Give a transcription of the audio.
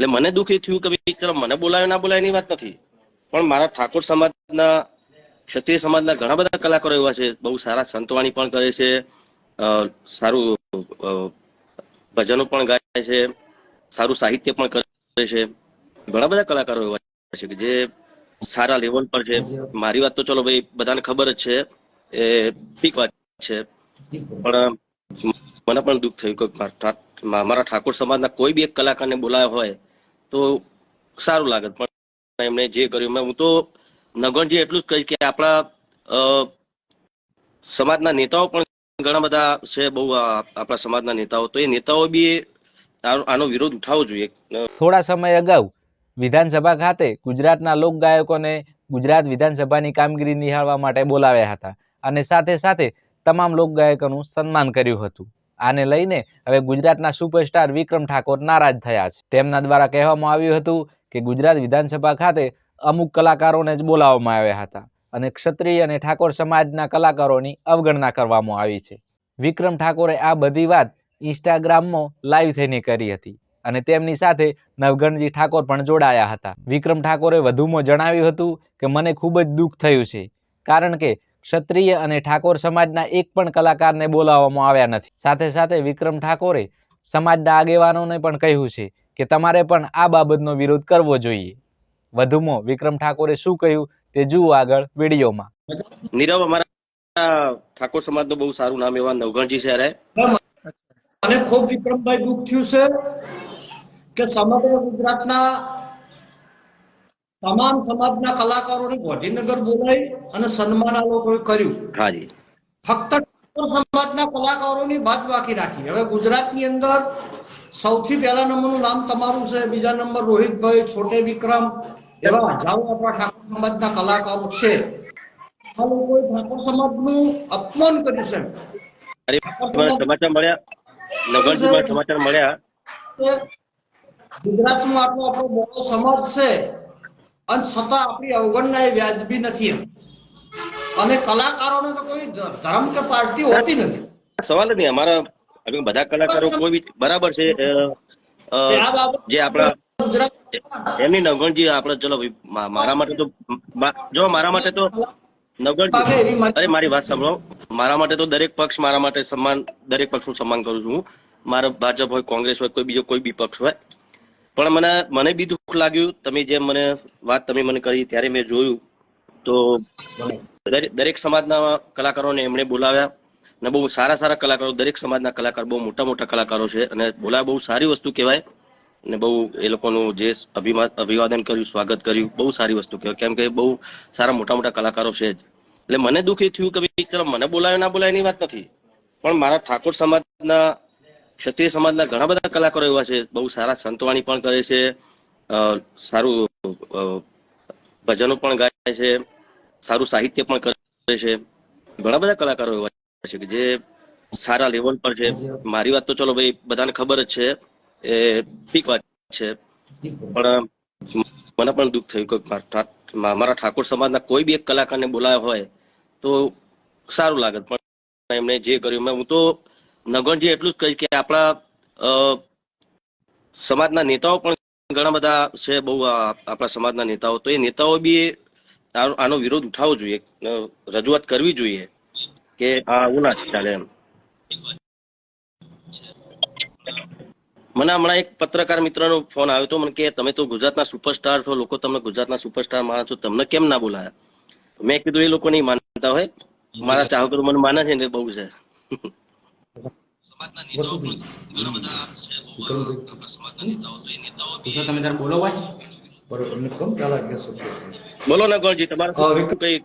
એટલે મને દુઃખી થયું કે ચલો, મને બોલાયો, ના બોલાય એની વાત નથી. પણ મારા ઠાકોર સમાજના, ક્ષત્રિય સમાજના ઘણા બધા કલાકારો એવા છે, બહુ સારા સંતવાણી પણ કરે છે સારું ભજનો પણ ગાય છે, સારું સાહિત્ય પણ કરે છે. ઘણા બધા કલાકારો એવા છે કે જે સારા લેવલ પર છે. મારી વાત તો ચલો ભાઈ, બધાને ખબર જ છે, એ પીક વાત છે. પણ મને પણ દુઃખ થયું કે મારા ઠાકોર સમાજના કોઈ બી એક કલાકારને બોલાયો હોય તો સારું લાગત. પણ એમણે જે કર્યું હું તો નગણજી એટલું જ કહીશ કે આપણા સમાજના નેતાઓ પણ ઘણા બધા છે, બહુ આપણા સમાજના નેતાઓ. તો એ નેતાઓ બી આનો વિરોધ ઉઠાવવો જોઈએ. થોડા સમય અગાઉ વિધાનસભા ખાતે ગુજરાતના લોક ગાયકોને ગુજરાત વિધાનસભાની કામગીરી નિહાળવા માટે બોલાવ્યા હતા. અને સાથે સાથે તમામ લોક ગાયકોનું સન્માન કર્યું હતું. આને લઈને હવે ગુજરાતના સુપરસ્ટાર વિક્રમ ઠાકોર નારાજ થયા છે. તેમના દ્વારા કહેવામાં આવ્યું હતું કે ગુજરાત વિધાનસભા ખાતે અમુક કલાકારોને જ બોલાવવામાં આવ્યા હતા અને ક્ષત્રિય અને ઠાકોર સમાજના કલાકારોની અવગણના કરવામાં આવી છે. વિક્રમ ઠાકોરે આ બધી વાત ઇન્સ્ટાગ્રામમાં લાઈવ થઈને કરી હતી અને તેમની સાથે નવગણજી ઠાકોર પણ જોડાયા હતા. વિક્રમ ઠાકોરે વધુમાં જણાવ્યું હતું કે, મને ખૂબ જ દુઃખ થયું છે, કારણ કે ક્ષત્રિય અને ઠાકોર સમાજના એક પણ કલાકારને બોલાવવામાં આવ્યા નથી. સાથે સાથે વિક્રમ ઠાકોરે સમાજના આગેવાનોને પણ કહ્યું છે કે તમારે પણ આ બાબતનો વિરોધ કરવો જોઈએ. વધુમાં વિક્રમ ઠાકોરે શું કહ્યું તે જુઓ આગળ વિડીયોમાં. નીરવ અમારા ઠાકોર સમાજનું બહુ સારું નામ એવા નવગણજી છે અરે મને ખૂબ વિક્રમભાઈ દુઃખ થયું છે કે સમગ્ર ગુજરાતના તમામ સમાજના કલાકારોને ગાંધીનગર બોલાવી અને સન્માન આ લોકોએ કર્યું. હાજી. ફક્ત સમાજના કલાકારોની બાદ બાકી રાખી. હવે ગુજરાતની અંદર સૌથી પહેલા નંબરનું નામ તમારું છે બીજા નંબર રોહિતભાઈ છોટે વિક્રમ એવા હજારો આપણા ઠાકોર સમાજના કલાકારો છે. આ લોકોએ ઠાકોર સમાજનું અપમાન કર્યું છે. સમાચાર મળ્યા? નવગણજી સમાચાર મળ્યા? કે ગુજરાતનો આટલો આપણો મોટો સમાજ છે. અને છતાં આપણી અવગણના એ વ્યાજબી નથી. અને કલાકારોને તો કોઈ ધર્મ કે પાર્ટી હોતી નથી સવાલ જ નહીં અમારા બધા કલાકારો કોઈ બી બરાબર છે જે આપણા એમની નવગણજી આપણે ચલો મારા માટે તો જો મારા માટે તો નવગણજી અરે મારી વાત સાંભળો મારા માટે તો દરેક પક્ષ મારા માટે સન્માન દરેક પક્ષનું સન્માન કરું છું હું મારો ભાજપ હોય કોંગ્રેસ હોય કોઈ બીજો કોઈ બી પક્ષ હોય પણ મને મને બી દુઃખ લાગ્યું. તમે જેમ મને વાત તમે મને કરી ત્યારે મેં જોયું. તો દરેક સમાજના કલાકારોને એમણે બોલાવ્યા. અને બહુ સારા સારા કલાકારો, દરેક સમાજના કલાકાર બહુ મોટા મોટા કલાકારો છે. અને બોલાવ્યા બહુ સારી વસ્તુ કહેવાય. અને બહુ એ લોકોનું જે અભિમાન અભિવાદન કર્યું, સ્વાગત કર્યું, બહુ સારી વસ્તુ કહેવાય. કેમ કે બહુ સારા મોટા મોટા કલાકારો છે જ. એટલે મને દુઃખ થયું કે ભાઈ, ચલો, મને બોલાયો, ના બોલાય એની વાત નથી. પણ મારા ઠાકોર સમાજના ક્ષત્રિય સમાજના ઘણા બધા કલાકારો એવા છે, બહુ સારા સંતવાણી પણ કરે છે સારું ભજનો પણ ગાય છે, સારું સાહિત્ય પણ કરે છે. ઘણા બધા કલાકારો એવા છે કે જે સારા લેવલ પર છે. મારી વાત તો ચલો ભાઈ, બધાને ખબર જ છે, એ ઠીક વાત છે. પણ મને પણ દુઃખ થયું કે મારા ઠાકોર સમાજના કોઈ બી એક કલાકારને બોલાયો હોય તો સારું લાગત પણ એમણે જે કર્યું હું તો નગણજી એટલું જ કહીશ કે આપણા સમાજના નેતાઓ પણ ઘણા બધા છે બહુ આપણા સમાજના નેતાઓ. તો એ નેતાઓ બી આનો વિરોધ ઉઠાવવો જોઈએ. રજૂઆત કરવી જોઈએ કે આ આવું ના ચાલે એમ. મને હમણાં એક પત્રકાર મિત્રનો ફોન આવ્યો હતો. મને કે તમે તો ગુજરાતના સુપરસ્ટાર છો લોકો તમને ગુજરાતના સુપરસ્ટાર માનો છો. તમને કેમ ના બોલાયા? મેં કીધું એ લોકો નહીં માનતા હોય. મારા ચાહકો મને માને છે ને બહુ છે. તમે તાર બોલો ભાઈ? બરોબર ને કેમ ચાલે કે શું? બોલો ને ગોળજી તમારે કઈ